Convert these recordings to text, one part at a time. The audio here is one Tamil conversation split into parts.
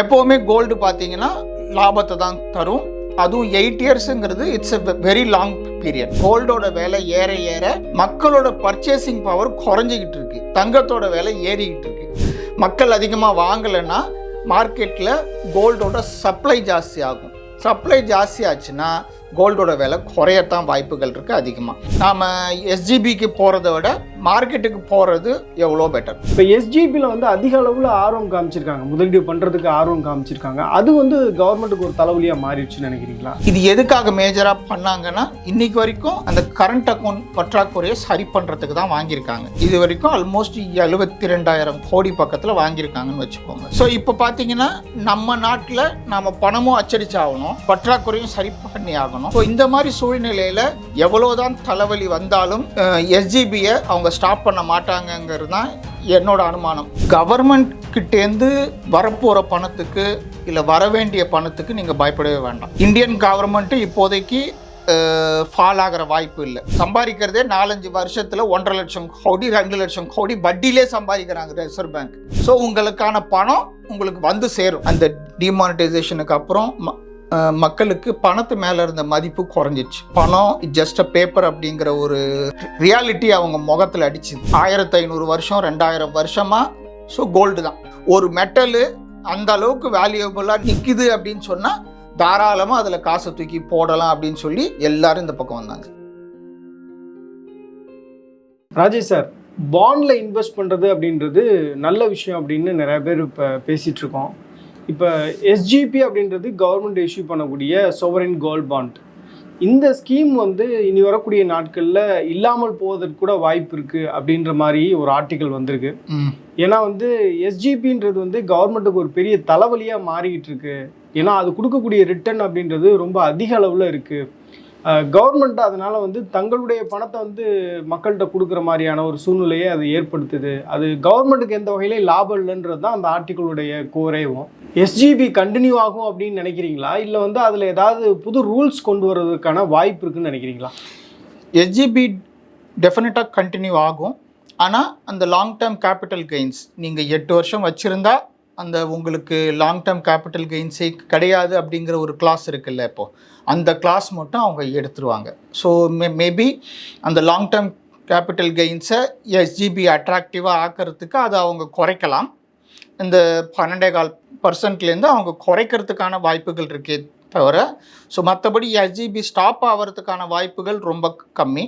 எப்போவுமே கோல்டு பார்த்தீங்கன்னா லாபத்தை தான் தரும். அதுவும் eight இயர்ஸுங்கிறது it's a very long period கோல்டோட விலை ஏற ஏற மக்களோட பர்ச்சேசிங் பவர் குறைஞ்சிக்கிட்டு இருக்கு. தங்கத்தோட விலை ஏறிக்கிட்டு இருக்கு. மக்கள் அதிகமாக வாங்கலைன்னா மார்க்கெட்டில் கோல்டோட சப்ளை ஜாஸ்தி ஆகும். சப்ளை ஜாஸ்தி ஆச்சுன்னா கோல்டோட விலை குறையத்தான் வாய்ப்புகள் இருக்குது அதிகமாக நாம் எஸ்ஜிபிக்கு போகிறத விட மார்க்கெட்டுக்கு போகிறது எவ்வளோ பெட்டர் இப்போ எஸ்ஜிபியில் வந்து அதிக அளவில் ஆர்வம் காமிச்சிருக்காங்க. முதலீடு பண்ணுறதுக்கு ஆர்வம் காமிச்சிருக்காங்க. அது வந்து கவர்மெண்ட்டுக்கு ஒரு தலைவலியாக மாறிடுச்சுன்னு நினைக்கிறீங்களா? இது எதுக்காக மேஜராக பண்ணாங்கன்னா இன்னைக்கு வரைக்கும் அந்த கரண்ட் அக்கௌண்ட் பற்றாக்குறையை சரி பண்ணுறதுக்கு தான் வாங்கியிருக்காங்க. இது வரைக்கும் ஆல்மோஸ்ட் எழுபத்தி ரெண்டாயிரம் கோடி பக்கத்தில் வாங்கியிருக்காங்கன்னு வச்சுக்கோங்க. ஸோ இப்போ பார்த்தீங்கன்னா நம்ம நாட்டில் நம்ம பணமும் அச்சடிச்சாகணும் பற்றாக்குறையும் சரி பண்ணி ஆகணும். ஸோ இந்த மாதிரி சூழ்நிலையில் எவ்வளோதான் தலைவலி வந்தாலும் எஸ்ஜிபியை அவங்க ஸ்டாப் பண்ண மாட்டாங்கங்கிறது தான் என்னோட அனுமானம். கவர்மெண்ட் கிட்டேருந்து வரப்போகிற பணத்துக்கு இல்லை வர வேண்டிய பணத்துக்கு நீங்கள் பயப்படவே வேண்டாம். இந்தியன் கவர்மெண்ட்டு இப்போதைக்கு ஃபால் ஆகிற வாய்ப்பு இல்லை. சம்பாதிக்கிறதே நாலஞ்சு வருஷத்தில் ஒன்றரை லட்சம் கோடி ரெண்டு லட்சம் கோடி வட்டியிலே சம்பாதிக்கிறாங்க ரிசர்வ் பேங்க் ஸோ உங்களுக்கான பணம் உங்களுக்கு வந்து சேரும். அந்த டிமானிட்டைசேஷனுக்கு அப்புறம் ம- மக்களுக்கு பணத்து மேலே இருந்த மதிப்பு குறைஞ்சிச்சு. பணம் ஜஸ்ட் அ பேப்பர் அப்படிங்கிற ஒரு ரியாலிட்டி அவங்க முகத்தில் அடிச்சுது. ஆயிரத்தி ஐநூறு வருஷம் ரெண்டாயிரம் வருஷமாக ஸோ கோல்டு தான். ஒரு மெட்டலு அந்த அளவுக்கு வேல்யூபிளாக நிற்கிது அப்படின்னு சொன்னால் தாராளமாக அதில் காசை தூக்கி போடலாம் அப்படின்னு சொல்லி எல்லாரும் இந்த பக்கம் வந்தாங்க. ராஜேஷ் சார் பாண்டில் இன்வெஸ்ட் பண்ணுறது அப்படின்றது நல்ல விஷயம் அப்படின்னு நிறைய பேர் இப்போ பேசிகிட்ருக்கோம் இப்போ எஸ்ஜிபி அப்படின்றது கவர்மெண்ட் இஷ்யூ பண்ணக்கூடிய சோவரின் கோல்ட் பாண்ட் இந்த ஸ்கீம் வந்து இனி வரக்கூடிய நாட்களில் இல்லாமல் போவதற்கு கூட வாய்ப்பு இருக்குது அப்படின்ற மாதிரி ஒரு ஆர்டிக்கல் வந்திருக்கு. ஏன்னா வந்து எஸ்ஜிபின்றது வந்து கவர்மெண்ட்டுக்கு ஒரு பெரிய தலைவலியாக மாறிக்கிட்டு இருக்கு. ஏன்னா அது கொடுக்கக்கூடிய ரிட்டர்ன் அப்படின்றது ரொம்ப அதிக அளவில் இருக்குது கவர்மெண்ட் அதனால் வந்து தங்களுடைய பணத்தை வந்து மக்கள்கிட்ட கொடுக்குற மாதிரியான ஒரு சூழ்நிலையை அது ஏற்படுத்துது. அது கவர்மெண்ட்டுக்கு எந்த வகையிலையும் லாபம் இல்லைன்றது தான் அந்த ஆர்டிக்கிளுடைய கோரேவும் எஸ்ஜிபி கண்டினியூ ஆகும் அப்படின்னு நினைக்கிறீங்களா? இல்லை வந்து அதில் ஏதாவது புது ரூல்ஸ் கொண்டு வர்றதுக்கான வாய்ப்பு இருக்குன்னு நினைக்கிறீங்களா? எஸ்ஜிபி டெஃபினட்டாக கண்டினியூ ஆகும். ஆனால் அந்த லாங் டேர்ம் கேபிட்டல் கெயின்ஸ் நீங்கள் எட்டு வருஷம் வச்சுருந்தா அந்த உங்களுக்கு லாங் டேர்ம் கேபிட்டல் கெயின்ஸே கிடையாது அப்படிங்கிற ஒரு கிளாஸ் இருக்குல்ல இப்போது அந்த கிளாஸ் மட்டும் அவங்க எடுத்துருவாங்க. ஸோ மே மேபி அந்த லாங் டேர்ம் கேபிட்டல் கெயின்ஸை எஸ்ஜிபி அட்ராக்டிவாக ஆக்கிறதுக்கு அதை அவங்க குறைக்கலாம். இந்த பன்னெண்டே கால் பர்சன்ட்லேருந்து அவங்க குறைக்கிறதுக்கான வாய்ப்புகள் இருக்கே தவிர ஸோ மற்றபடி எஸ்ஜிபி ஸ்டாப் ஆகிறதுக்கான வாய்ப்புகள் ரொம்ப கம்மி.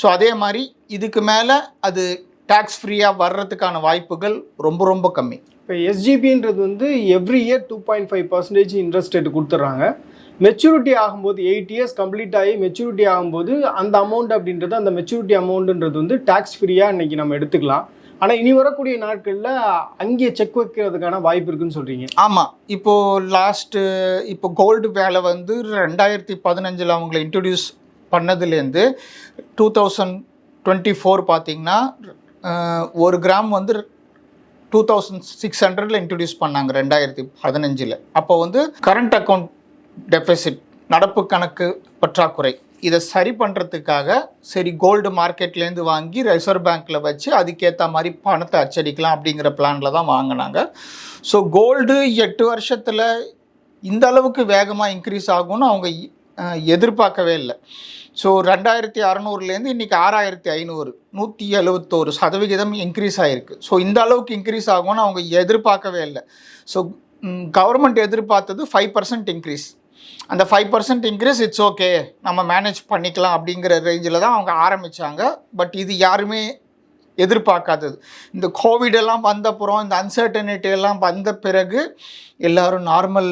ஸோ அதே மாதிரி இதுக்கு மேலே அது டேக்ஸ் ஃப்ரீயாக வர்றதுக்கான வாய்ப்புகள் ரொம்ப ரொம்ப கம்மி. இப்போ எஸ்ஜிபின்றது வந்து every year two point five percentage interest rate கொடுத்துட்றாங்க மெச்சூரிட்டி ஆகும்போது எயிட் இயர்ஸ் கம்ப்ளீட் ஆகி மெச்சூரிட்டி ஆகும்போது அந்த அமௌண்ட் அப்படின்றது அந்த மெச்சூரிட்டி அமௌண்ட்டுன்றது வந்து டேக்ஸ் ஃப்ரீயாக இன்னைக்கு நம்ம எடுத்துக்கலாம். ஆனால் இனி வரக்கூடிய நாட்களில் அங்கேயே செக் வைக்கிறதுக்கான வாய்ப்பு இருக்குன்னு சொல்கிறீங்க ஆமாம் இப்போது லாஸ்ட்டு இப்போ கோல்டு வேலை வந்து ரெண்டாயிரத்தி பதினஞ்சில் அவங்கள இன்ட்ரடியூஸ் பண்ணதுலேருந்து டூ தௌசண்ட் டுவெண்ட்டி ஃபோர் பார்த்தீங்கன்னா ஒரு கிராம் வந்து டூ தௌசண்ட் சிக்ஸ் ஹண்ட்ரடில் இன்ட்ரடியூஸ் பண்ணாங்க ரெண்டாயிரத்தி பதினஞ்சில். அப்போ வந்து கரண்ட் அக்கௌண்ட் டெபிசிட் நடப்பு கணக்கு பற்றாக்குறை இதை சரி பண்ணுறதுக்காக சரி கோல்டு மார்க்கெட்லேருந்து வாங்கி ரிசர்வ் பேங்க்கில் வச்சு அதுக்கேற்ற மாதிரி பணத்தை அச்சடிக்கலாம் அப்படிங்கிற பிளானில் தான் வாங்கினாங்க. ஸோ கோல்டு எட்டு வருஷத்தில் இந்த அளவுக்கு வேகமாக இன்க்ரீஸ் ஆகும்னு அவங்க எதிர்பார்க்கவே இல்லை. ஸோ ரெண்டாயிரத்தி அறநூறுலேருந்து இன்றைக்கி ஆறாயிரத்தி ஐநூறு நூற்றி எழுபத்தோரு சதவிகிதம் இன்க்ரீஸ் ஆகிருக்கு ஸோ இந்த அளவுக்கு இன்க்ரீஸ் ஆகும்னு அவங்க எதிர்பார்க்கவே இல்லை. ஸோ கவர்மெண்ட் எதிர்பார்த்தது ஃபைவ் பர்சன்ட் இன்க்ரீஸ் அந்த five percent increase it's okay நம்ம மேனேஜ் பண்ணிக்கலாம் அப்படிங்கிற ரேஞ்சில் தான் அவங்க ஆரம்பித்தாங்க பட் இது யாருமே எதிர்பார்க்காதது. இந்த கோவிட் எல்லாம் வந்தப்புறம் இந்த அன்சர்டனிட்டி எல்லாம் வந்த பிறகு எல்லோரும் நார்மல்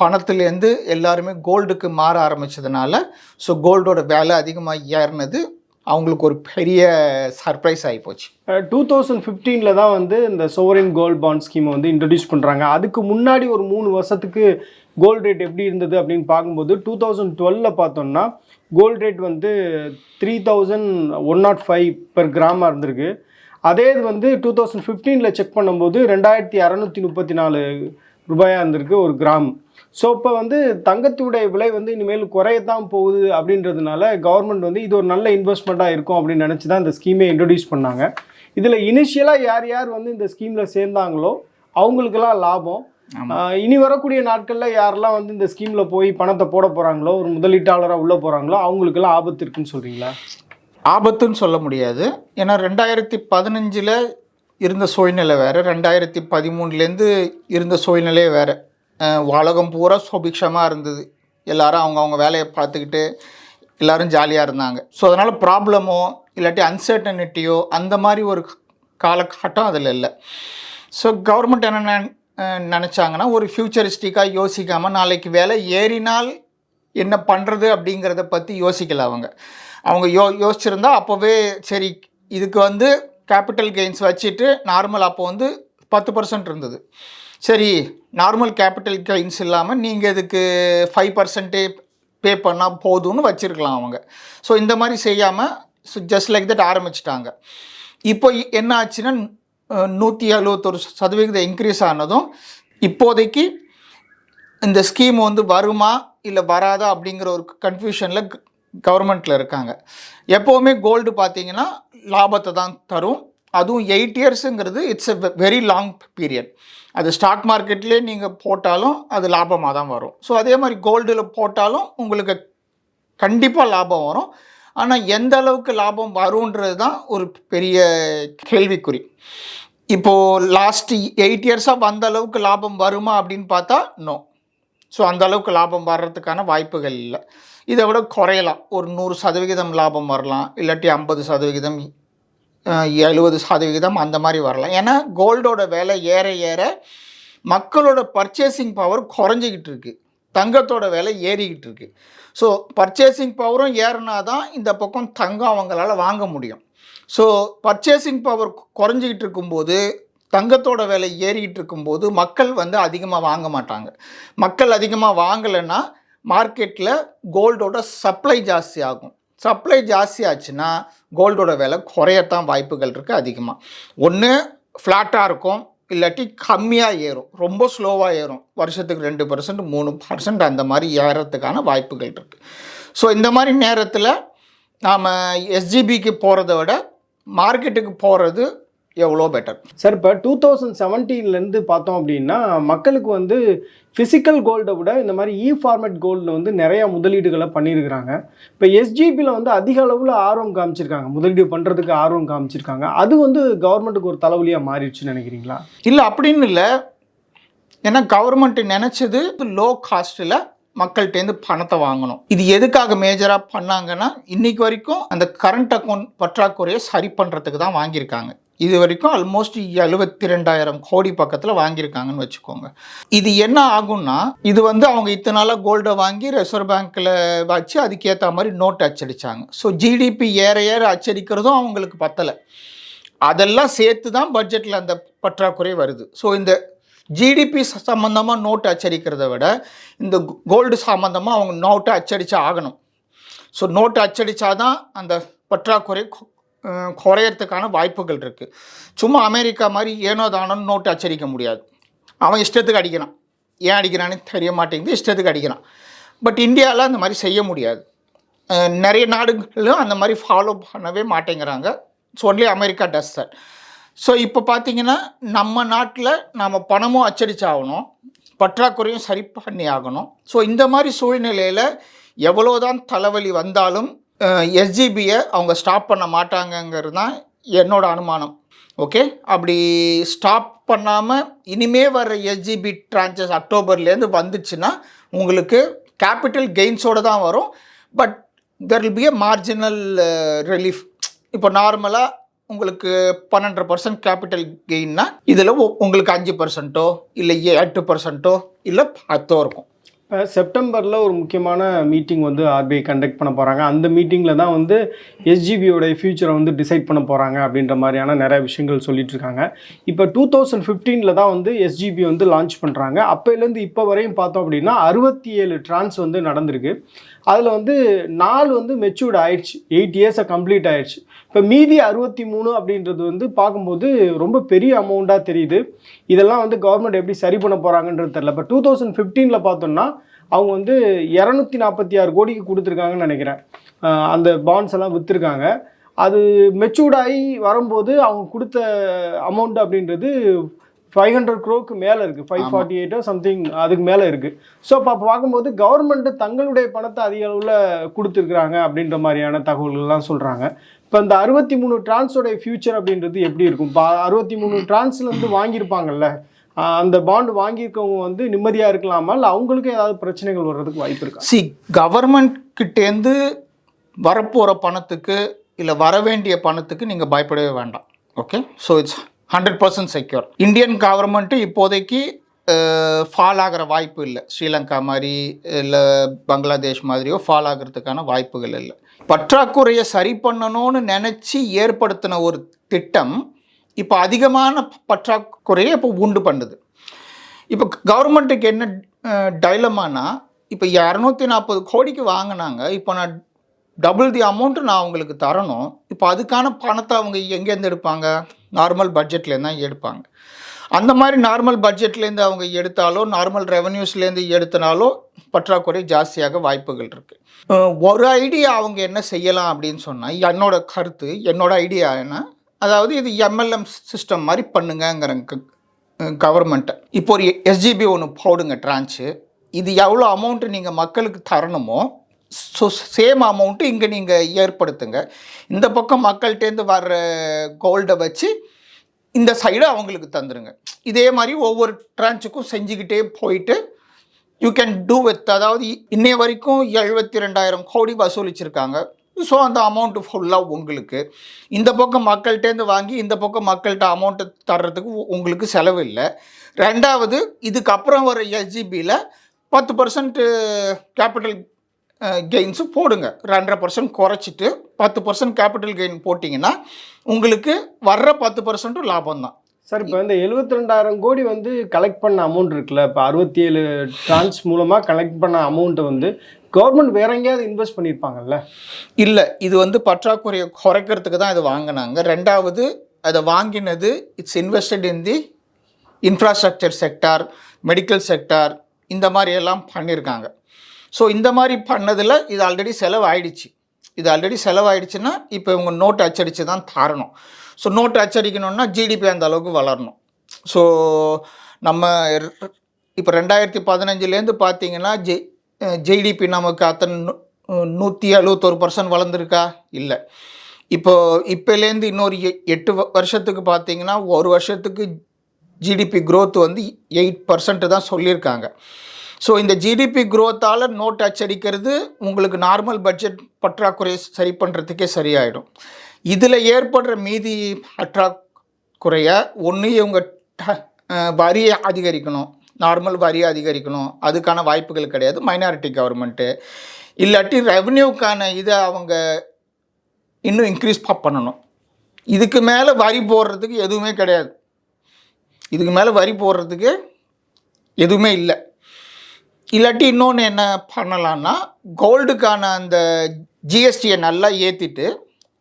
பணத்துலேருந்து எல்லாருமே கோல்டுக்கு மாற ஆரம்பித்ததுனால ஸோ கோல்டோட வேலை அதிகமாக ஏறினது அவங்களுக்கு ஒரு பெரிய சர்ப்ரைஸ் ஆகி போச்சு. டூ தௌசண்ட் ஃபிஃப்டீனில் தான் வந்து இந்த சோவரின் கோல்ட் பாண்ட் ஸ்கீமை வந்து இன்ட்ரடியூஸ் பண்ணுறாங்க அதுக்கு முன்னாடி ஒரு மூணு வருஷத்துக்கு கோல்ட் ரேட் எப்படி இருந்தது அப்படின்னு பார்க்கும்போது டூ தௌசண்ட் டுவெலில் பார்த்தோம்னா கோல்ட் ரேட் வந்து three thousand one not five per கிராமாக இருந்திருக்கு. அதே இது வந்து டூ தௌசண்ட் ஃபிஃப்டீனில் செக் பண்ணும்போது ரெண்டாயிரத்தி அறநூற்றி முப்பத்தி நாலு ரூபாயாக இருந்திருக்கு ஒரு கிராம். ஸோ இப்போ வந்து தங்கத்துடைய விலை வந்து இனிமேல் குறையத்தான் போகுது அப்படின்றதுனால கவர்மெண்ட் வந்து இது ஒரு நல்ல இன்வெஸ்ட்மெண்ட்டாக இருக்கும் அப்படின்னு நினச்சி தான் இந்த ஸ்கீமை இன்ட்ரடியூஸ் பண்ணாங்க. இதில் இனிஷியலாக யார் யார் வந்து இந்த ஸ்கீமில் சேர்ந்தாங்களோ அவங்களுக்கெல்லாம் லாபம். இனி வரக்கூடிய நாட்களில் யாரெல்லாம் வந்து இந்த ஸ்கீமில் போய் பணத்தை போட போகிறாங்களோ ஒரு முதலீட்டாளராக உள்ளே போகிறாங்களோ அவங்களுக்கெல்லாம் ஆபத்து இருக்குன்னு சொல்கிறீங்களா ஆபத்துன்னு சொல்ல முடியாது. ஏன்னா ரெண்டாயிரத்தி பதினஞ்சில் இருந்த சூழ்நிலை வேறு. ரெண்டாயிரத்தி பதிமூணுலேருந்து இருந்த சூழ்நிலையே வேறு. உலகம் பூரா சுபிக்ஷமாக இருந்தது. எல்லாரும் அவங்கவுங்க வேலையை பார்த்துக்கிட்டு எல்லாரும் ஜாலியாக இருந்தாங்க. ஸோ அதனால் ப்ராப்ளமோ இல்லாட்டி அன்சர்டனிட்டியோ அந்த மாதிரி ஒரு காலகட்டம் அதில் இல்லை. ஸோ கவர்மெண்ட் என்ன நினச்சாங்கன்னா ஒரு ஃப்யூச்சரிஸ்டிக்காக யோசிக்காமல் நாளைக்கு வேலை ஏறினால் என்ன பண்ணுறது அப்படிங்கிறத பற்றி யோசிக்கல அவங்க. அவங்க யோ யோசிச்சிருந்தா அப்போவே சரி இதுக்கு வந்து கேபிட்டல் கெயின்ஸ் வச்சுட்டு நார்மல் அப்போ வந்து பத்து பர்சன்ட் இருந்தது. சரி நார்மல் கேபிட்டல் கெயின்ஸ் இல்லாமல் நீங்கள் இதுக்கு ஃபைவ் பர்சன்டே பே பண்ணால் போதும்னு வச்சுருக்கலாம் அவங்க. ஸோ இந்த மாதிரி செய்யாமல் ஸோ ஜஸ்ட் லைக் தட் ஆரம்பிச்சிட்டாங்க. இப்போ என்ன ஆச்சுன்னா நூற்றி எழுபத்தொரு சதவிகிதம் இன்க்ரீஸ் ஆனதும் இப்போதைக்கு இந்த ஸ்கீம் வந்து வருமா இல்லை வராதா அப்படிங்கிற ஒரு கன்ஃபியூஷனில் கவர்மெண்ட்டில் இருக்காங்க. எப்போவுமே கோல்டு பார்த்தீங்கன்னா லாபத்தை தான் தரும். அதுவும் eight இயர்ஸுங்கிறது it's a very long period அது ஸ்டாக் மார்க்கெட்லேயே நீங்கள் போட்டாலும் அது லாபமாக தான் வரும். ஸோ அதே மாதிரி கோல்டில் போட்டாலும் உங்களுக்கு கண்டிப்பாக லாபம் வரும். ஆனால் எந்த அளவுக்கு லாபம் வரும்ன்றது தான் ஒரு பெரிய கேள்விக்குறி. இப்போது லாஸ்ட் எயிட் இயர்ஸாக வந்த அளவுக்கு லாபம் வருமா அப்படின்னு பார்த்தா நோ ஸோ அந்த அளவுக்கு லாபம் வர்றதுக்கான வாய்ப்புகள் இல்லை. இதை விட குறையலாம். ஒரு நூறு சதவிகிதம் லாபம் வரலாம். இல்லாட்டி ஐம்பது சதவிகிதம் எழுபது சதவிகிதம் அந்த மாதிரி வரலாம். ஏன்னா கோல்டோட விலை ஏற ஏற மக்களோட பர்ச்சேசிங் பவர் குறைஞ்சிக்கிட்டு இருக்குது தங்கத்தோட விலை ஏறிக்கிட்டு இருக்கு. ஸோ பர்ச்சேசிங் பவரும் ஏறினா தான் இந்த பக்கம் தங்கம் அவங்களால வாங்க முடியும். ஸோ பர்ச்சேசிங் பவர் குறைஞ்சிக்கிட்டு இருக்கும்போது தங்கத்தோட விலை ஏறிக்கிட்டு இருக்கும்போது மக்கள் வந்து அதிகமாக வாங்க மாட்டாங்க. மக்கள் அதிகமாக வாங்கலைன்னா மார்க்கெட்டில் கோல்டோட சப்ளை ஜாஸ்தி ஆகும். சப்ளை ஜாஸ்தி ஆச்சுன்னா கோல்டோட விலை குறையத்தான் வாய்ப்புகள் இருக்குது அதிகமாக ஒன்று ஃப்ளாட்டாக இருக்கும். இல்லாட்டி கம்மியாக ஏறும். ரொம்ப ஸ்லோவாக ஏறும். வருஷத்துக்கு ரெண்டு பர்சன்ட் மூணு பர்சன்ட் அந்த மாதிரி ஏறத்துக்கான வாய்ப்புகள் இருக்குது ஸோ இந்த மாதிரி நேரத்தில் நாம் எஸ்ஜிபிக்கு போகிறத விட மார்க்கெட்டுக்கு போகிறது எவ்வளோ பெட்டர் சார் இப்போ டூ தௌசண்ட் செவன்டீன்லேருந்து பார்த்தோம் அப்படின்னா மக்களுக்கு வந்து ஃபிசிக்கல் கோல்டை விட இந்த மாதிரி இ ஃபார்மேட் கோல்டில் வந்து நிறையா முதலீடுகளை பண்ணியிருக்கிறாங்க. இப்போ எஸ்ஜிபியில் வந்து அதிக அளவில் ஆர்வம் காமிச்சிருக்காங்க. முதலீடு பண்ணுறதுக்கு ஆர்வம் காமிச்சிருக்காங்க. அது வந்து கவர்மெண்ட்டுக்கு ஒரு தலைவலியாக மாறிடுச்சுன்னு நினைக்கிறீங்களா? இல்லை அப்படின்னு இல்லை. ஏன்னா கவர்மெண்ட் நினச்சது லோ காஸ்ட்டில் மக்கள்கிட்டேருந்து பணத்தை வாங்கணும். இது எதுக்காக மேஜராக பண்ணாங்கன்னா இன்னைக்கு வரைக்கும் அந்த கரண்ட் அக்கௌண்ட் பற்றாக்குறையை சரி பண்ணுறதுக்கு தான் வாங்கியிருக்காங்க. இது வரைக்கும் ஆல்மோஸ்ட் எழுபத்தி ரெண்டாயிரம் கோடி பக்கத்தில் வாங்கியிருக்காங்கன்னு வச்சுக்கோங்க. இது என்ன ஆகும்னா இது வந்து அவங்க இத்தனை நாளாக கோல்டை வாங்கி ரிசர்வ் பேங்க்கில் வச்சு அதுக்கேற்ற மாதிரி நோட் அச்சடிச்சாங்க. ஸோ ஜிடிபி ஏற ஏற அச்சடிக்கிறதும் அவங்களுக்கு பத்தலை. அதெல்லாம் சேர்த்து தான் பட்ஜெட்டில் அந்த பற்றாக்குறை வருது. ஸோ இந்த ஜிடிபி சம்மந்தமாக நோட்டு அச்சடிக்கிறத விட இந்த கோல்டு சம்மந்தமாக அவங்க நோட்டை அச்சடித்து ஆகணும். ஸோ நோட்டு அச்சடித்தாதான் அந்த பற்றாக்குறை குறையறதுக்கான வாய்ப்புகள் இருக்குது சும்மா அமெரிக்கா மாதிரி ஏனோ தானோன்னு நோட்டு அச்சடிக்க முடியாது. அவன் இஷ்டத்துக்கு அடிக்கிறான். ஏன் அடிக்கிறான்னு தெரிய மாட்டேங்குது இஷ்டத்துக்கு அடிக்கிறான். பட் இந்தியாவில் அந்த மாதிரி செய்ய முடியாது. நிறைய நாடுகளும் அந்த மாதிரி ஃபாலோ பண்ணவே மாட்டேங்கிறாங்க. So only America does sir so இப்போ பார்த்தீங்கன்னா நம்ம நாட்டில் நாம் பணமும் அச்சடிச்சாகணும். பற்றாக்குறையும் சரி பண்ணி ஆகணும் ஸோ இந்த மாதிரி சூழ்நிலையில் எவ்வளோதான் தலைவலி வந்தாலும் எஸ்ஜிபியை அவங்க ஸ்டாப் பண்ண மாட்டாங்கங்கிறது தான் என்னோடய அனுமானம். ஓகே அப்படி ஸ்டாப் பண்ணாமல் இனிமே வர எஸ்ஜிபி ட்ரான்ச்சஸ் அக்டோபர்லேருந்து வந்துச்சுன்னா உங்களுக்கு கேபிட்டல் கெயின்ஸோடு தான் வரும். But there will be a marginal relief இப்போ நார்மலாக உங்களுக்கு பன்னெண்டரை பர்சன்ட் கேபிட்டல் கெயின்னா இதில் உங்களுக்கு அஞ்சு பர்சன்ட்டோ இல்லை எட்டு பர்சன்ட்டோ இல்லை பத்தோ இருக்கும். இப்போ செப்டம்பரில் ஒரு முக்கியமான மீட்டிங் வந்து ஆர்பிஐ கண்டக்ட் பண்ண போகிறாங்க அந்த மீட்டிங்கில் தான் வந்து எஸ்ஜிபியோடைய ஃபியூச்சரை வந்து டிசைட் பண்ண போகிறாங்க அப்படின்ற மாதிரியான நிறைய விஷயங்கள் சொல்லிட்டு இருக்காங்க. இப்போ டூ தௌசண்ட் ஃபிஃப்டீனில் தான் வந்து எஸ்ஜிபி வந்து லான்ச் பண்ணுறாங்க அப்போலேருந்து இப்போ வரையும் பார்த்தோம் அப்படின்னா அறுபத்தி ஏழு ட்ரான்ஸ் வந்து நடந்திருக்கு. அதில் வந்து நாலு வந்து மெச்சூர்ட் ஆயிடுச்சு. எயிட் இயர்ஸை கம்ப்ளீட் ஆயிடுச்சு. இப்போ மீதி அறுபத்தி மூணு அப்படின்றது வந்து பார்க்கும்போது ரொம்ப பெரிய அமௌண்ட்டாக தெரியுது. இதெல்லாம் வந்து கவர்மெண்ட் எப்படி சரி பண்ண போகிறாங்கன்றது தெரில இப்போ டூ தௌசண்ட் ஃபிஃப்டீனில் பார்த்தோம்னா அவங்க வந்து இரநூத்தி நாற்பத்தி ஆறு கோடிக்கு கொடுத்துருக்காங்கன்னு நினைக்கிறேன். அந்த பாண்ட்ஸ் எல்லாம் விற்றுருக்காங்க அது மெச்சூர்டாகி வரும்போது அவங்க கொடுத்த அமௌண்ட் அப்படின்றது ஃபைவ் ஹண்ட்ரட் க்ரோக்கு மேலே இருக்குது ஃபைவ் ஃபார்ட்டி எயிட்டோ சம்திங் அதுக்கு மேலே இருக்குது ஸோ அப்போ பார்க்கும்போது கவர்மெண்ட் தங்களுடைய பணத்தை அதிக அளவில் கொடுத்துருக்குறாங்க அப்படின்ற மாதிரியான தகவல்கள்லாம் சொல்கிறாங்க இப்போ இந்த அறுபத்தி மூணு டிரான்ஸோடைய ஃபியூச்சர் அப்படின்றது எப்படி இருக்கும்? இப்போ அறுபத்தி மூணு டிரான்ஸ்ல வந்து வாங்கியிருப்பாங்கல்ல. அந்த பாண்ட் வாங்கியிருக்கவங்க வந்து நிம்மதியாக இருக்கலாமா? இல்லை அவங்களுக்கும் ஏதாவது பிரச்சனைகள் வர்றதுக்கு வாய்ப்பு இருக்கா? சி கவர்மெண்ட் கிட்டேருந்து வரப்போகிற பணத்துக்கு இல்லை வர வேண்டிய பணத்துக்கு நீங்கள் பயப்படவே வேண்டாம். Okay so it's hundred percent secure Indian government இப்போதைக்கு ஃபால் ஆகிற வாய்ப்பு இல்லை. ஸ்ரீலங்கா மாதிரி இல்லை பங்களாதேஷ் மாதிரியோ ஃபால் ஆகிறதுக்கான வாய்ப்புகள் இல்லை. பற்றாக்குறையை சரி பண்ணணும்னு நினச்சி ஏற்படுத்தின ஒரு திட்டம் இப்போ அதிகமான பற்றாக்குறையை இப்போ உண்டு பண்ணுது. இப்போ கவர்மெண்ட்டுக்கு என்ன டைலமானா இப்போ இரநூத்தி நாற்பது கோடிக்கு வாங்கினாங்க. இப்போ நான் டபுள் தி அமௌண்ட்டு நான் அவங்களுக்கு தரணும். இப்போ அதுக்கான பணத்தை அவங்க எங்கேருந்து எடுப்பாங்க? நார்மல் பட்ஜெட்லேருந்து தான் எடுப்பாங்க. அந்த மாதிரி நார்மல் பட்ஜெட்லேருந்து அவங்க எடுத்தாலோ நார்மல் ரெவன்யூஸ்லேருந்து எடுத்தனாலோ பற்றாக்குறை ஜாஸ்தியாக வாய்ப்புகள் இருக்குது ஒரு ஐடியா அவங்க என்ன செய்யலாம் அப்படின்னு சொன்னால் என்னோட கருத்து என்னோட ஐடியா என்ன அதாவது இது எம்எல்எம் சிஸ்டம் மாதிரி பண்ணுங்கங்கிறங்க கவர்மெண்ட்டை இப்போ ஒரு எஸ்ஜிபி ஒன்று போடுங்க ட்ரான்ச்சு இது எவ்வளோ அமௌண்ட்டு நீங்கள் மக்களுக்கு தரணுமோ ஸோ சேம் அமௌண்ட்டு இங்கே நீங்கள் ஏற்படுத்துங்க. இந்த பக்கம் மக்கள்கிட்டேருந்து வர்ற கோல்டை வச்சு இந்த சைடு அவங்களுக்கு தந்துடுங்க இதே மாதிரி ஒவ்வொரு ட்ரான்ச்சுக்கும் செஞ்சுக்கிட்டே போயிட்டு யூ கேன் டூ வித் அதாவது இன்னைய வரைக்கும் எழுபத்தி ரெண்டாயிரம் கோடி வசூலிச்சிருக்காங்க. ஸோ அந்த அமௌண்ட்டு ஃபுல்லாக உங்களுக்கு. இந்த பக்கம் மக்கள்கிட்டேருந்து வாங்கி இந்த பக்கம் மக்கள்கிட்ட அமௌண்ட்டு தர்றதுக்கு உ- உங்களுக்கு செலவு இல்லை. ரெண்டாவது இதுக்கப்புறம் வர எஸ்ஜிபியில் பத்து பர்சன்ட்டு கேபிட்டல் கெயின்ஸு போடுங்க. ரெண்டரை பர்சன்ட் குறைச்சிட்டு பத்து பர்சன்ட் கேபிட்டல் கெயின் போட்டிங்கன்னா உங்களுக்கு வர்ற பத்து பர்சன்ட்டும் லாபம் தான். சார் இப்போ இந்த எழுபத்தி ரெண்டாயிரம் கோடி வந்து கலெக்ட் பண்ண அமௌண்ட் இருக்குல்ல இப்போ அறுபத்தி ஏழு டிரான்ஸ் மூலமாக கலெக்ட் பண்ண அமௌண்ட்டை வந்து கவர்மெண்ட் வேற எங்கேயாவது இன்வெஸ்ட் பண்ணியிருப்பாங்கல்ல இல்லை இது வந்து பற்றாக்குறையை குறைக்கிறதுக்கு தான் இது வாங்கினாங்க. ரெண்டாவது அதை வாங்கினது it's invested in the infrastructure sector medical sector இந்த மாதிரி எல்லாம் பண்ணியிருக்காங்க ஸோ இந்த மாதிரி பண்ணதில் இது ஆல்ரெடி செலவாயிடுச்சு. இது ஆல்ரெடி செலவாயிடுச்சுன்னா இப்போ இவங்க நோட்டு அச்சடித்து தான் தரணும் ஸோ நோட்டு அச்சடிக்கணும்னா ஜிடிபி அந்த அளவுக்கு வளரணும். ஸோ நம்ம இப்போ ரெண்டாயிரத்தி பதினஞ்சுலேருந்து பார்த்தீங்கன்னா ஜெ ஜிடிபி நமக்கு அத்தனை நூற்றி எழுபத்தொரு பர்சன்ட் வளர்ந்துருக்கா? இல்லை. இப்போ இப்போலேருந்து இன்னொரு எ- எட்டு வ- வருஷத்துக்கு பார்த்தீங்கன்னா ஒரு வருஷத்துக்கு ஜிடிபி க்ரோத் வந்து எயிட் பர்சன்ட் தான் சொல்லியிருக்காங்க. ஸோ இந்த ஜிடிபி குரோத்தால் நோட் அச்சடிக்கிறது உங்களுக்கு நார்மல் பட்ஜெட் பற்றாக்குறை சரி பண்ணுறதுக்கே சரியாயிடும். இதில் ஏற்படுற மீதி பற்றாக்குறையை ஒன்று இவங்க வரியை அதிகரிக்கணும். நார்மல் வரியை அதிகரிக்கணும். அதுக்கான வாய்ப்புகள் கிடையாது. மைனாரிட்டி கவர்மெண்ட்டு இல்லாட்டி ரெவன்யூக்கான இதை அவங்க இன்னும் இன்க்ரீஸ் பண்ணணும். இதுக்கு மேலே வரி போடுறதுக்கு எதுவுமே கிடையாது. இதுக்கு மேலே வரி போடுறதுக்கு எதுவுமே இல்லை. இல்லாட்டி இன்னொன்று என்ன பண்ணலான்னா கோல்டுக்கான அந்த ஜிஎஸ்டியை நல்லா ஏற்றிட்டு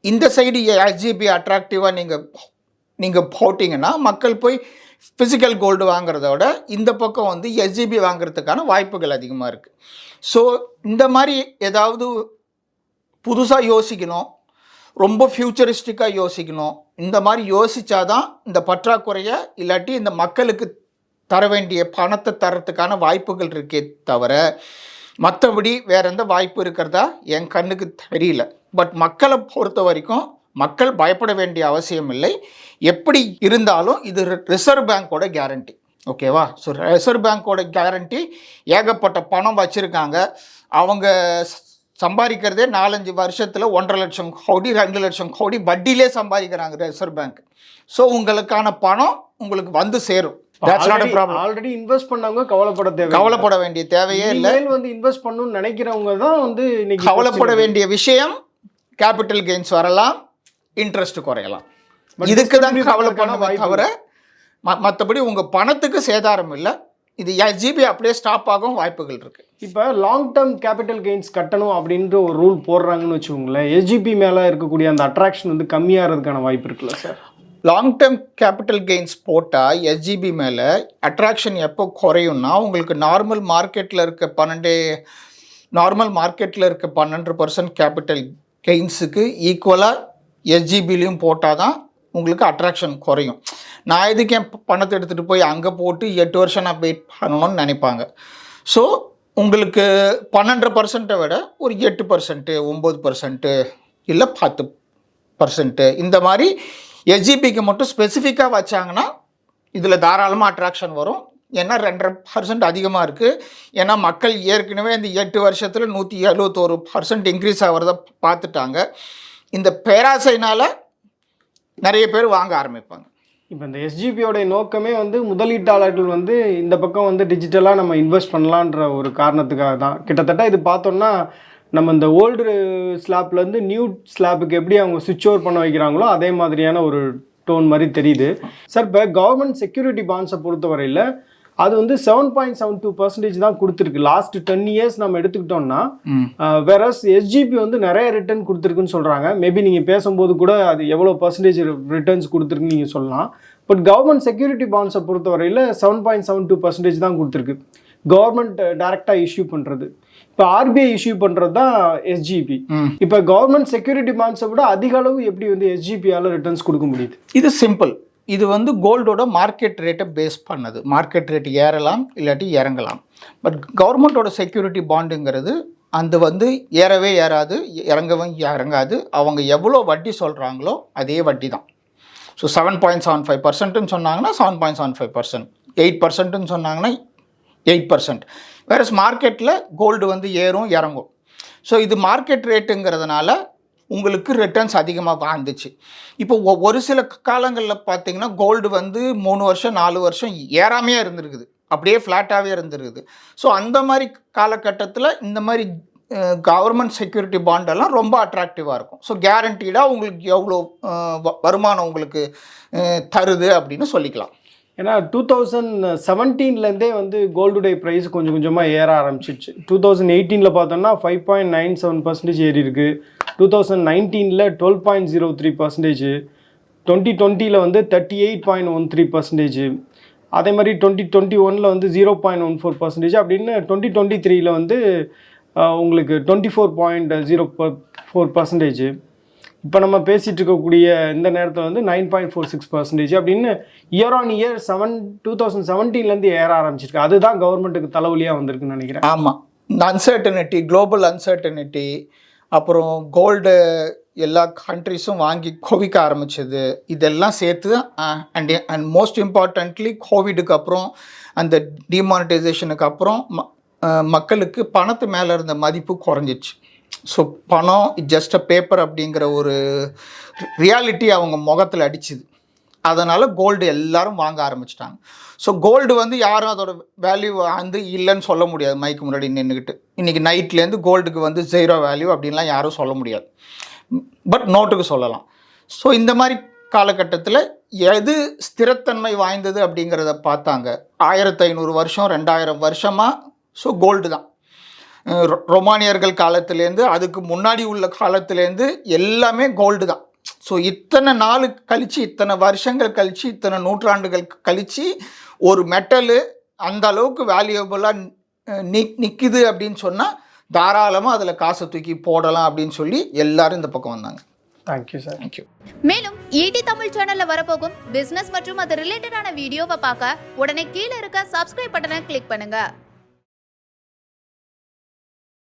இந்த சைடு எஸ்ஜிபி அட்ராக்டிவாக நீங்கள் நீங்கள் போட்டிங்கன்னா மக்கள் போய் ஃபிசிக்கல் கோல்டு வாங்குறத விட இந்த பக்கம் வந்து எஸ்ஜிபி வாங்குறதுக்கான வாய்ப்புகள் அதிகமாக இருக்குது ஸோ இந்த மாதிரி ஏதாவது புதுசாக யோசிக்கணும் ரொம்ப ஃப்யூச்சரிஸ்டிக்காக யோசிக்கணும் இந்த மாதிரி யோசிச்சாதான் இந்த பற்றாக்குறையை இல்லாட்டி இந்த மக்களுக்கு தர வேண்டிய பணத்தை தரத்துக்கான வாய்ப்புகள் இருக்கே தவிர மற்றபடி வேற எந்த வாய்ப்பு இருக்கிறதா என் கண்ணுக்கு தெரியல. பட் மக்களை பொறுத்த வரைக்கும் மக்கள் பயப்பட வேண்டிய அவசியம் இல்லை. எப்படி இருந்தாலும் இது ரிசர்வ் பேங்கோட கேரண்டி ஓகேவா ஸோ ரிசர்வ் பேங்கோட கேரண்டி ஏகப்பட்ட பணம் வச்சுருக்காங்க. அவங்க சம்பாதிக்கிறதே நாலஞ்சு வருஷத்தில் ஒன்றரை லட்சம் கோடி ரெண்டு லட்சம் கோடி வட்டியிலே சம்பாதிக்கிறாங்க ரிசர்வ் பேங்க். ஸோ உங்களுக்கான பணம் உங்களுக்கு வந்து சேரும். ஆல்ரெடி இன்வெஸ்ட் பண்ணவங்க கவலைப்பட தேவை கவலைப்பட வேண்டிய தேவையே இல்லை. வந்து இன்வெஸ்ட் பண்ணணும்னு நினைக்கிறவங்க தான் வந்து இன்னைக்கு கவலைப்பட வேண்டிய விஷயம் கேபிட்டல் கெயின்ஸ் வரலாம் இன்ட்ரெஸ்ட் குறையலாம். இதுக்கு தான் distribute கவலை பண்றதுக்கான பண்ணவே வாய்ப்பு தவிர மற்றபடி உங்கள் பணத்துக்கு சேதாரம் இல்லை. இது ஜிபி அப்படியே ஸ்டாப் ஆகும் வாய்ப்புகள் இருக்கு. இப்போ லாங் டேர்ம் கேபிட்டல் கெயின்ஸ் கட்டணும் அப்படின்ற ஒரு ரூல் போடுறாங்கன்னு வச்சுக்கோங்களேன். எஸ்ஜிபி மேலே இருக்கக்கூடிய அந்த அட்ராக்ஷன் வந்து கம்மியாகிறதுக்கான வாய்ப்பு இருக்குல்ல sir long term capital gains போட்டால் எஸ்ஜிபி மேலே அட்ராக்ஷன் எப்போ குறையும்னா உங்களுக்கு நார்மல் மார்க்கெட்டில் இருக்க பன்னெண்டு நார்மல் மார்க்கெட்டில் இருக்க பன்னெண்டு பர்சன்ட் கேபிட்டல் கெயின்ஸுக்கு ஈக்குவலாக எஸ்ஜிபிலையும் போட்டால் தான் உங்களுக்கு அட்ராக்ஷன் குறையும். நான் எதுக்கு என் பணத்தை எடுத்துகிட்டு போய் அங்கே போட்டு எட்டு வருஷம் நான் வெயிட் பண்ணணும்னு நினைப்பாங்க. ஸோ உங்களுக்கு பன்னெண்டு பர்சன்ட்டை விட ஒரு எட்டு பர்சன்ட்டு ஒம்பது பர்சன்ட்டு இல்லை பத்து பர்சன்ட்டு இந்த மாதிரி எஸ்ஜிபிக்கு மட்டும் ஸ்பெசிஃபிக்காக வச்சாங்கன்னா இதில் தாராளமாக அட்ராக்ஷன் வரும். ஏன்னா ரெண்டரை பர்சன்ட் அதிகமாக இருக்குது ஏன்னா மக்கள் ஏற்கனவே இந்த எட்டு வருஷத்தில் நூற்றி எழுபத்தோரு பர்சன்ட் இன்க்ரீஸ் ஆகிறத பார்த்துட்டாங்க. இந்த பேராசைனால் நிறைய பேர் வாங்க ஆரம்பிப்பாங்க. இப்போ இந்த எஸ்ஜிபியோடைய நோக்கமே வந்து முதலீட்டாளர்கள் வந்து இந்த பக்கம் வந்து டிஜிட்டலாக நம்ம இன்வெஸ்ட் பண்ணலான்ற ஒரு காரணத்துக்காக தான் கிட்டத்தட்ட இது பார்த்தோம்னா நம்ம இந்த ஓல்டு ஸ்லாப்லேருந்து நியூ ஸ்லாப்புக்கு எப்படி அவங்க சுவிட்ச் ஓவர் பண்ண வைக்கிறாங்களோ அதே மாதிரியான ஒரு டோன் மாதிரி தெரியுது. சார் இப்போ கவர்மெண்ட் செக்யூரிட்டி பாண்ட்ஸை பொறுத்தவரையில் அது வந்து seven point seven two percentage தான் கொடுத்துருக்கு. லாஸ்ட் டென் இயர்ஸ் நம்ம எடுத்துக்கிட்டோம்னா வேறஸ் எஸ்ஜிபி வந்து நிறைய ரிட்டர்ன் கொடுத்துருக்குன்னு சொல்கிறாங்க மேபி நீங்கள் பேசும்போது கூட அது எவ்வளோ பர்சன்டேஜ் ரிட்டர்ன்ஸ் கொடுத்துருக்குன்னு நீங்கள் சொல்லலாம். பட் கவர்மெண்ட் செக்யூரிட்டி பாண்ட்ஸை பொறுத்தவரையில் seven point seven two percentage தான் கொடுத்துருக்கு. கவர்மெண்ட் டைரெக்டாக இஷ்யூ பண்ணுறது இப்போ ஆர்பிஐ இஷ்யூ பண்ணுறது தான் எஸ்ஜிபி. இப்போ கவர்மெண்ட் செக்யூரிட்டி பாண்ட்ஸை விட அதிக அளவு எப்படி வந்து எஸ்ஜிபியால் ரிட்டர்ன்ஸ் கொடுக்க முடியுது? இது சிம்பிள் இது வந்து கோல்டோட மார்க்கெட் ரேட்டை பேஸ் பண்ணது. மார்க்கெட் ரேட் ஏறலாம் இல்லாட்டி இறங்கலாம். பட் கவர்மெண்ட்டோட செக்யூரிட்டி பாண்டுங்கிறது அந்த வந்து ஏறவே ஏறாது இறங்கவும் இறங்காது. அவங்க எவ்வளோ வட்டி சொல்கிறாங்களோ அதே வட்டி தான் so seven point seven five பர்சன்ட்னு சொன்னாங்கன்னா seven point seven five percent eight பர்சன்ட்னு சொன்னாங்கன்னா எயிட் பர்சன்ட் வேறஸ் மார்க்கெட்டில் கோல்டு வந்து ஏறும் இறங்கும். ஸோ இது மார்க்கெட் ரேட்டுங்கிறதுனால உங்களுக்கு ரிட்டர்ன்ஸ் அதிகமாக வாழ்ந்துச்சு. இப்போ ஒ- ஒரு சில காலங்களில் பார்த்தீங்கன்னா கோல்டு வந்து மூணு வருஷம் நாலு வருஷம் ஏறாமையே இருந்திருக்குது. அப்படியே ஃப்ளாட்டாகவே இருந்திருக்குது. ஸோ அந்த மாதிரி காலகட்டத்தில் இந்த மாதிரி கவர்மெண்ட் செக்யூரிட்டி பாண்டெல்லாம் ரொம்ப அட்ராக்டிவாக இருக்கும். ஸோ கேரண்டீடாக உங்களுக்கு எவ்வளோ வ- வருமானம் உங்களுக்கு தருது அப்படின்னு சொல்லிக்கலாம். ஏன்னா டூ தௌசண்ட் செவன்டீன்லேருந்தே வந்து கோல்டுடைய ப்ரைஸ் கொஞ்சம் கொஞ்சமாக ஏற ஆரம்பிச்சிச்சு. டூ தௌசண்ட் எயிட்டீனில் பார்த்தோம்னா five point nine seven percentage ஏறி இருக்கு. டூ தௌசண்ட் நைன்டீனில் twelve point zero three percentage twenty டுவெண்ட்டியில் வந்து thirty eight point one three percentage அதே மாதிரி டுவெண்ட்டி டுவெண்ட்டி ஒனில் வந்து zero point one four percentage அப்படின்னு டுவெண்ட்டி டுவெண்ட்டி த்ரீயில் வந்து உங்களுக்கு twenty four point zero four percentage இப்போ நம்ம பேசிகிட்டு இருக்கக்கூடிய இந்த நேரத்தில் வந்து nine point four six percentage அப்படின்னு year on year seven two thousand செவன்டீன்லேருந்து ஏற ஆரம்பிச்சிருக்கு. அதுதான் கவர்மெண்ட்டுக்கு தலைவலியாக வந்திருக்குன்னு நினைக்கிறேன். ஆமாம் இந்த அன்சர்டனிட்டி குளோபல் அன்சர்டனிட்டி அப்புறம் கோல்டு எல்லா கண்ட்ரிஸும் வாங்கி குவிக்க ஆரம்பிச்சது. இதெல்லாம் சேர்த்து அண்ட் அண்ட் மோஸ்ட் இம்பார்ட்டன்ட்லி கோவிடுக்கு அப்புறம் அந்த டிமானிட்டைசேஷனுக்கு அப்புறம் ம- மக்களுக்கு பணத்து மேலே இருந்த மதிப்பு குறைஞ்சிச்சு ஸோ பணம் ஜஸ்ட் அ பேப்பர் அப்படிங்கிற ஒரு ரியாலிட்டி அவங்க முகத்தில் அடிச்சுது. அதனால் கோல்டு எல்லாரும் வாங்க ஆரம்பிச்சிட்டாங்க. ஸோ கோல்டு வந்து யாரும் அதோட வேல்யூ வந்து இல்லைன்னு சொல்ல முடியாது. மைக்கு முன்னாடி நின்றுக்கிட்டு இன்றைக்கி நைட்லேருந்து கோல்டுக்கு வந்து ஜீரோ வேல்யூ அப்படின்லாம் யாரும் சொல்ல முடியாது. பட் நோட்டுக்கு சொல்லலாம். ஸோ இந்த மாதிரி காலகட்டத்தில் எது ஸ்திரத்தன்மை வாய்ந்தது அப்படிங்கிறத பார்த்தாங்க. ஆயிரத்தி ஐநூறு வருஷம் ரெண்டாயிரம் வருஷமாக ஸோ கோல்டு தான். ரொமானியர்கள் காலத்துலேருந்து அதுக்கு முன்னாடி உள்ள காலத்துலேருந்து எல்லாமே கோல்டு தான். ஸோ இத்தனை நாள் கழித்து இத்தனை வருஷங்கள் கழித்து இத்தனை நூற்றாண்டுகள் கழித்து ஒரு மெட்டலு அந்த அளவுக்கு வேல்யூபிளாக நி நிற்கிது அப்படின்னு சொன்னால் தாராளமாக அதில் காசை தூக்கி போடலாம் அப்படின்னு சொல்லி எல்லாரும் இந்த பக்கம் வந்தாங்க. Thank you sir thank you மேலும் ஈடி தமிழ் சேனல்ல வரப்போகும் பிசினஸ் மற்றும் அது ரிலேட்டடான வீடியோவை பார்க்க உடனே கீழே இருக்க சப்ஸ்கிரைப் பட்டனை கிளிக் பண்ணுங்க.